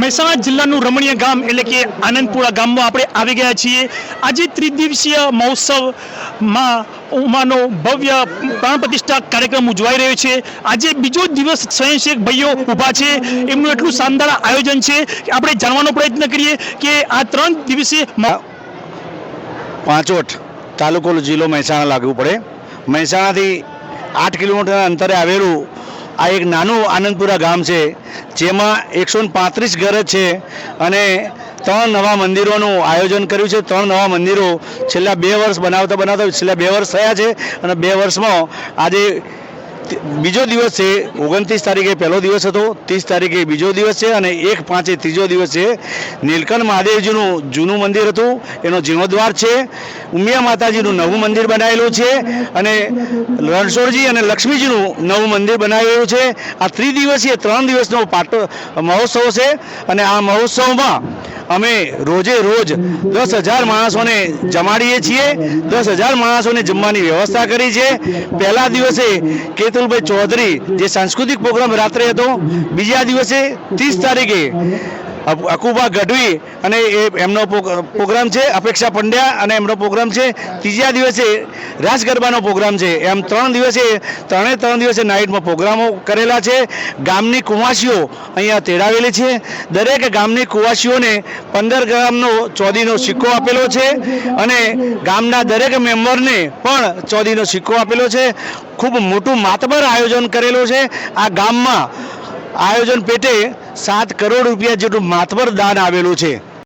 મહેસાણા જિલ્લાનું રમણીય ગામ એટલે કે આનંદપુરા ગામમાં આપણે આવી ગયા છીએ. આજે ત્રિદિવસીય મહોત્સવમાં ઉમાનો ભવ્ય પ્રાણ પ્રતિષ્ઠા કાર્યક્રમ ઉજવાઈ રહ્યો છે. આજે બીજો દિવસ સ્વયંસેવક ભાઈઓ ઊભા છે. એમનું એટલું શાનદાર આયોજન છે કે આપણે જાણવાનો પ્રયત્ન કરીએ કે આ ત્રણ દિવસે પાંચોઠ તાલુકો જિલ્લો મહેસાણા લાગુ પડે. મહેસાણાથી આઠ કિલોમીટર અંતરે આવેલું આ એક નાનું આનંદપુરા ગામ છે, જેમાં એકસો પાંત્રીસ ઘર છે અને ત્રણ નવા મંદિરોનું આયોજન કર્યું છે. ત્રણ નવા મંદિરો છેલ્લા બે વર્ષ બનાવતા બનાવતા છેલ્લા બે વર્ષ થયા છે અને બે વર્ષમાં આજે બીજો દિવસ છે, ઓગણત્રીસ તારીખે પહેલો દિવસ હતો, ત્રીસ તારીખે બીજો દિવસ છે અને એક પાંચે ત્રીજો દિવસ છે. નીલકંઠ મહાદેવજીનું જૂનું મંદિર હતું, એનો જીર્ણોદ્વાર છે. ઉમિયા માતાજીનું નવું મંદિર બનાવેલું છે અને રણછોડજી અને લક્ષ્મીજીનું નવું મંદિર બનાવેલું છે. આ ત્રિદિવસીય ત્રણ દિવસનો પાટો મહોત્સવ છે અને આ મહોત્સવમાં અમે રોજે રોજ દસ હજાર માણસોને જમાડીએ છીએ. દસ હજાર માણસોને જમવાની વ્યવસ્થા કરી છે. પહેલા દિવસે કેતુલભાઈ ચૌધરી જે સાંસ્કૃતિક પ્રોગ્રામ રાત્રે હતો, બીજા દિવસે ત્રીસ તારીખે અકુબા ગઢવી અને એ એમનો પ્રો- પ્રોગ્રામ છે, અપેક્ષા પંડ્યા અને એમનો પ્રોગ્રામ છે. ત્રીજા દિવસે રાસ ગરબાનો પ્રોગ્રામ છે. એમ ત્રણ દિવસે, ત્રણે ત્રણ દિવસે નાઇટમાં પ્રોગ્રામો કરેલા છે. ગામની કુવાસીઓ અહીંયા તેડાવેલી છે. દરેક ગામની કુવાસીઓને પંદર ગ્રામનો ચોદીનો સિક્કો આપેલો છે અને ગામના દરેક મેમ્બરને પણ ચોદીનો સિક્કો આપેલો છે. ખૂબ મોટું માતબર આયોજન કરેલું છે. આ ગામમાં આયોજન પેટે સાત કરોડ રૂપિયા જેટલું માતબર દાન આવેલું છે.